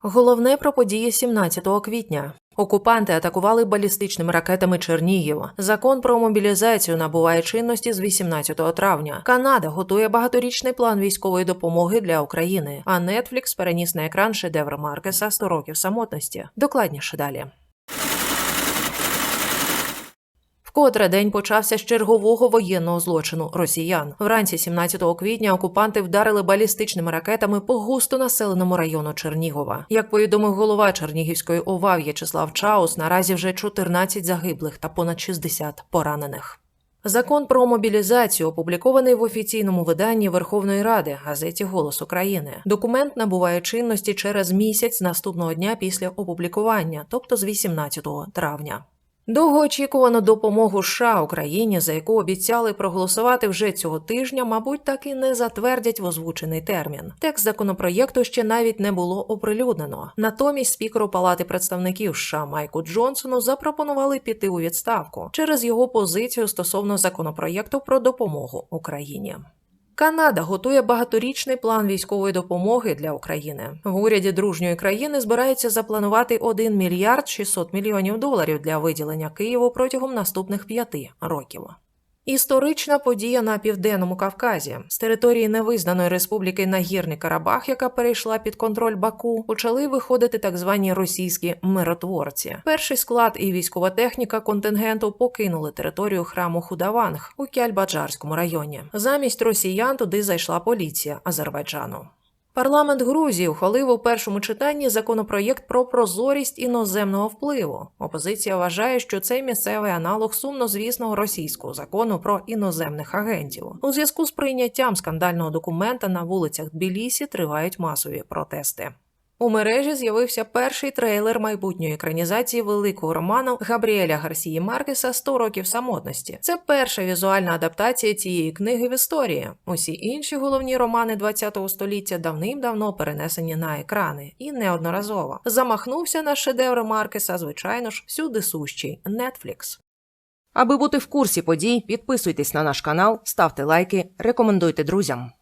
Головне про події 17 квітня. Окупанти атакували балістичними ракетами Чернігів. Закон про мобілізацію набуває чинності з 18 травня. Канада готує багаторічний план військової допомоги для України. А Netflix переніс на екран шедевр Маркеса «100 років самотності. Докладніше далі. Вкотре день почався з чергового воєнного злочину росіян. Вранці 17 квітня окупанти вдарили балістичними ракетами по густонаселеному району Чернігова. Як повідомив голова Чернігівської ОВА В'ячеслав Чаус, наразі вже 14 загиблих та понад 60 поранених. Закон про мобілізацію опублікований в офіційному виданні Верховної Ради газеті Голос України. Документ набуває чинності через місяць наступного дня після опублікування, тобто з 18 травня. Довгоочікувану допомогу США Україні, за яку обіцяли проголосувати вже цього тижня, мабуть, так і не затвердять в озвучений термін. Текст законопроєкту ще навіть не було оприлюднено. Натомість спікеру Палати представників США Майку Джонсону запропонували піти у відставку через його позицію стосовно законопроєкту про допомогу Україні. Канада готує багаторічний план військової допомоги для України. В уряді дружньої країни збираються запланувати 1 мільярд 600 мільйонів доларів для виділення Києву протягом наступних п'яти років. Історична подія на південному Кавказі з території невизнаної республіки Нагірний Карабах, яка перейшла під контроль Баку, почали виходити так звані російські миротворці. Перший склад і військова техніка контингенту покинули територію храму Худаванг у Кяльбаджарському районі. Замість росіян туди зайшла поліція Азербайджану. Парламент Грузії ухвалив у першому читанні законопроєкт про прозорість іноземного впливу. Опозиція вважає, що цей місцевий аналог сумнозвісного російського закону про іноземних агентів. У зв'язку з прийняттям скандального документа на вулицях Тбілісі тривають масові протести. У мережі з'явився перший трейлер майбутньої екранізації великого роману Габріеля Гарсії Маркеса «100 років самотності. Це перша візуальна адаптація цієї книги в історії. Усі інші головні романи ХХ століття давним-давно перенесені на екрани і неодноразово. Замахнувся на шедевр Маркеса, звичайно ж, всюди сущий Netflix. Аби бути в курсі подій, підписуйтесь на наш канал, ставте лайки, рекомендуйте друзям.